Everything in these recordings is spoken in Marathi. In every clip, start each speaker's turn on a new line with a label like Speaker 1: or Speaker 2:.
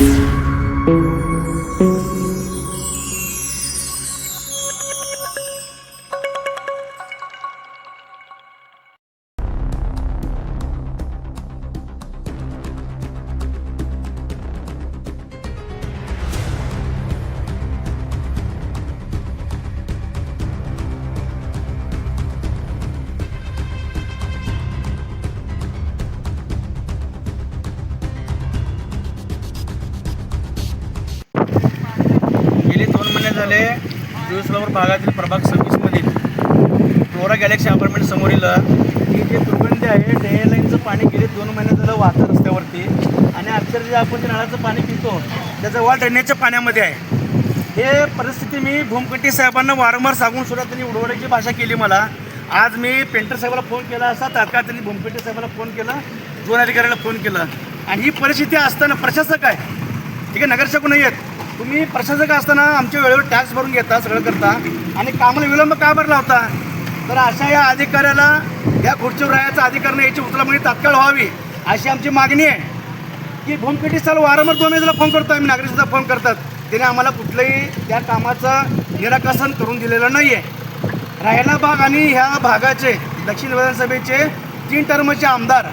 Speaker 1: गेले दोन झाले भागातील प्रभाग सव्वीसमधील फ्लोरा गॅलेक्सी अपार्टमेंट समोरील ही जे दुर्गंधी आहे. डे लाईनचं पाणी गेले दोन महिने झालं वाहतं रस्त्यावरती. आणि अक्षरशः आपण जे नळाचं पाणी पितो त्याचं वाढ ड्रेनेजच्या पाण्यामध्ये आहे. हे परिस्थिती मी भूमकट्टी साहेबांना वारंवार सांगून सुद्धा त्यांनी उडवण्याची भाषा केली मला. आज मी पेंटर साहेबाला फोन केला असता तात्काळ त्यांनी भूमकटी साहेबाला फोन केला दोन अधिकाऱ्याला फोन केला. आणि ही परिस्थिती असताना प्रशासक आहे. ठीक आहे नगरसेवक नाही आहेत. तुम्ही प्रशासक असताना आमच्या वेळेवर टॅक्स भरून घेता सगळं करता. आणि कामाला विलंब का भरला होता तर अशा या अधिकाऱ्याला या खुर्चीवर राहायचा अधिकार नाही याची उचलमणी तात्काळ व्हावी अशी आमची मागणी आहे. की भूमपेटी स्थळ वारंवार दोन वेळेला फोन करतो आम्ही नागरिक सुद्धा फोन करतात. त्याने आम्हाला कुठलंही त्या कामाचं निराकसन करून दिलेलं नाही आहे रायला भाग आणि ह्या भागाचे दक्षिण विधानसभेचे तीन टर्मचे आमदार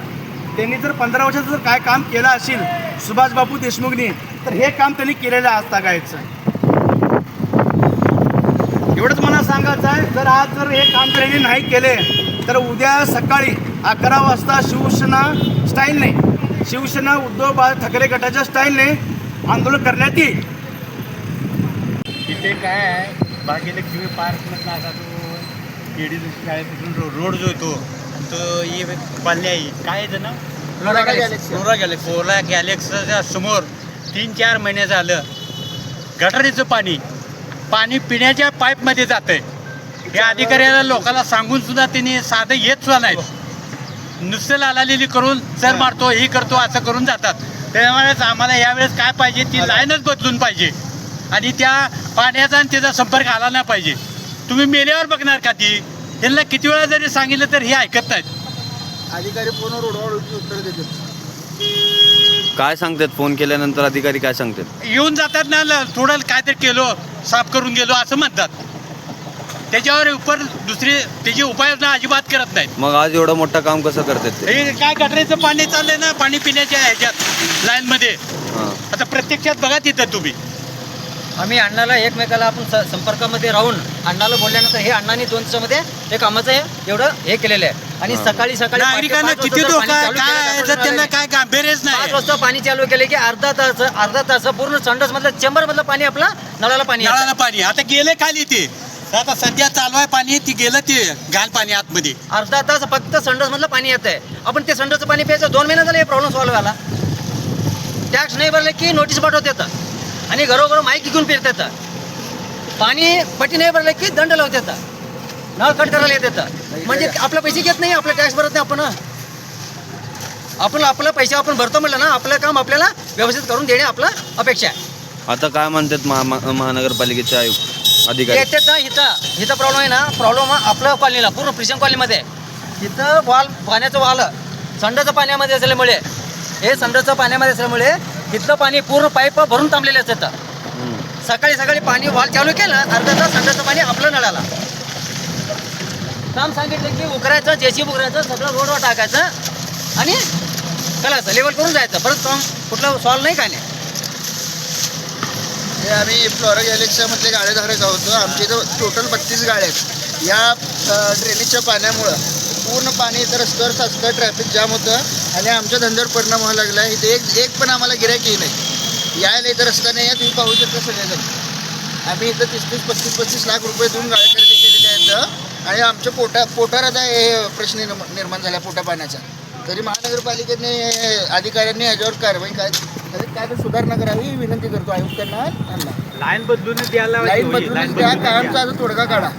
Speaker 1: त्यांनी जर पंधरा वर्षाचं जर काय काम केलं असेल सुभाषबाबू देशमुखनी तर हे काम त्यांनी केलेलं आहे गायचं एवढंच मला सांगायचं आहे जर आज जर हे काम त्यांनी नाही केले तर उद्या सकाळी अकरा वाजता शिवसेना स्टाईलने शिवसेना उद्धव बाळ ठाकरे गटाच्या स्टाईलने आंदोलन करण्यात येईल.
Speaker 2: तिथे काय आहे? भाग्यलक्ष्मी पार्कमधला असा तो. केडी शाळेपासून रोड जो येतो तो ही पाल्ले आहे. काय आहे त्यानं
Speaker 1: Flora Galaxy.
Speaker 2: Flora Galaxy. Flora गॅलेक्सीच्या समोर तीन चार महिने झालं. गटारीचं पाणी. पाणी पिण्याच्या पाईपमध्ये जातंय. या अधिकाऱ्याला लोकांना सांगून सुद्धा त्यांनी साधं येत सुद्धा नाहीत. नुसतं लालालेली करून चर मारतो ही करतो असं करून जातात. त्यामुळेच आम्हाला यावेळेस काय पाहिजे? ती लाईनच बदलून पाहिजे. आणि त्या पाण्याचा आणि त्याचा संपर्क आला नाही पाहिजे. तुम्ही मेल्यावर बघणार का ती? त्यांना किती वेळा जरी सांगितलं तर हे ऐकत नाहीत.
Speaker 1: अधिकारी फोनवर उडवाउडवीची उत्तर देतात.
Speaker 3: काय सांगतात? फोन केल्यानंतर अधिकारी काय सांगतात?
Speaker 2: येऊन जातात ना ल- थोडं काहीतरी केलो साफ करून गेलो असं म्हणतात. त्याच्यावर उपर दुसरी त्याची उपाययोजना अजिबात करत नाहीत.
Speaker 3: मग आज एवढं मोठं काम कसं करतात ते?
Speaker 2: हे काय गटरेचं पाणी चाललंय ना पाणी पिण्याच्या ह्याच्यात लाईनमध्ये.
Speaker 3: हां.
Speaker 2: आता प्रत्यक्षात बघा तिथं तुम्ही.
Speaker 4: आम्ही अण्णाला एकमेकाला आपण स- संपर्कामध्ये राहून अण्णाला बोलल्यानंतर हे अण्णांनी दोन दिवसामध्ये हे कामाचं हे- एवढं हे केलेलं आहे. आणि. सकाळी सकाळी
Speaker 2: नागरिकांना
Speaker 4: पाच-
Speaker 2: किती
Speaker 4: वाजता
Speaker 2: धोका
Speaker 4: पाणी चालू
Speaker 2: काय
Speaker 4: केलं,
Speaker 2: त्यांना काय गांभीर्यच
Speaker 4: पाच
Speaker 2: नाही.
Speaker 4: वाजता पाणी चालू केले की अर्धा तास अर्धा तास पूर्ण संडस मधलं चेंबर मधलं पाणी आपलं नळाला पाणी येतं.
Speaker 2: नळाला पाणी. आता गेले खाली ते. आता सध्या चालू आहे पाणी. ती गेलं ते घाण पाणी आतमध्ये.
Speaker 4: अर्धा तास फक्त संडस मधलं पाणी येत आहे आपण ते संडसचं पाणी प्यायचं दोन महिने झाले हे प्रॉब्लेम सॉल्व्ह झाला. टॅक्स नाही भरले की नोटीस पाठवत येतात आणि घरोघर माईक घेऊन फिरत येतात पाणी पटी नाही भरले की दंड लावत येतात नळ कट करायला येत येतात. म्हणजे आपले पैसे घेत नाही आपले टॅक्स भरत नाही आपण. आपण आपलं पैसे आपण भरतो म्हटलं ना आपलं काम आपल्याला व्यवस्थित करून देणे आपलं अपेक्षा आहे.
Speaker 3: आता काय म्हणतात महा महा- महानगरपालिकेचे आयुक्त अधिकारी?
Speaker 4: येते तर इथं. इथं प्रॉब्लेम आहे ना. प्रॉब्लेम आपलं कॉलनीला पूर्ण प्रिशन कॉलनीमध्ये. इथं वाल पाण्याचं वाल संडाचं पाण्यामध्ये असल्यामुळे. हे संडाचं पाण्यामध्ये असल्यामुळे इथलं पाणी पूर्ण पाईप भरून थांबलेलं असतं
Speaker 3: हम्म.
Speaker 4: सकाळी सकाळी पाणी वाल चालू केलं अर्धा तास संडाचं पाणी आपलं नळाला. काम सांगितलं की उकरायचं जेसी उकरायचं सगळं रोडवर टाकायचं आणि चलायचं लेवल करून जायचं. परत काम कुठलं सॉल्व नाही काय नाही.
Speaker 5: हे आम्ही फ्लोरा गॅलेक्सीमधले गाळेधारक आहोत आमच्या इथं टोटल बत्तीस गाड्या आहेत. या ड्रेनेजच्या पाण्यामुळं पूर्ण पाणी इथं रस्त्यावर साचतं ट्रॅफिक जाम होतं. आणि आमच्या धंद्यावर परिणाम व्हायला लागला. इथे एक एक पण आम्हाला गिरायकही नाही. यायला इथं रस्ता नाही आहे तुम्ही पाहू शकता सगळेजण. आम्ही इथं तीस तीस पस्तीस पस्तीस लाख रुपये देऊन गाड्या खरेदी केलेल्या आहेत आणि आमच्या पोटा पोटार आता हे प्रश्न निर्म- निर्माण झाला पोटा पाण्याचा. तरी महानगरपालिकेने अधिकाऱ्यांनी याच्यावर कारवाई काय तरी काय तर सुधारणा करावी विनंती करतो आयुक्तांना.
Speaker 1: लाईन बदलून द्यायला
Speaker 5: लाईन बदलून द्या कायमचा आता तोडगा काढा.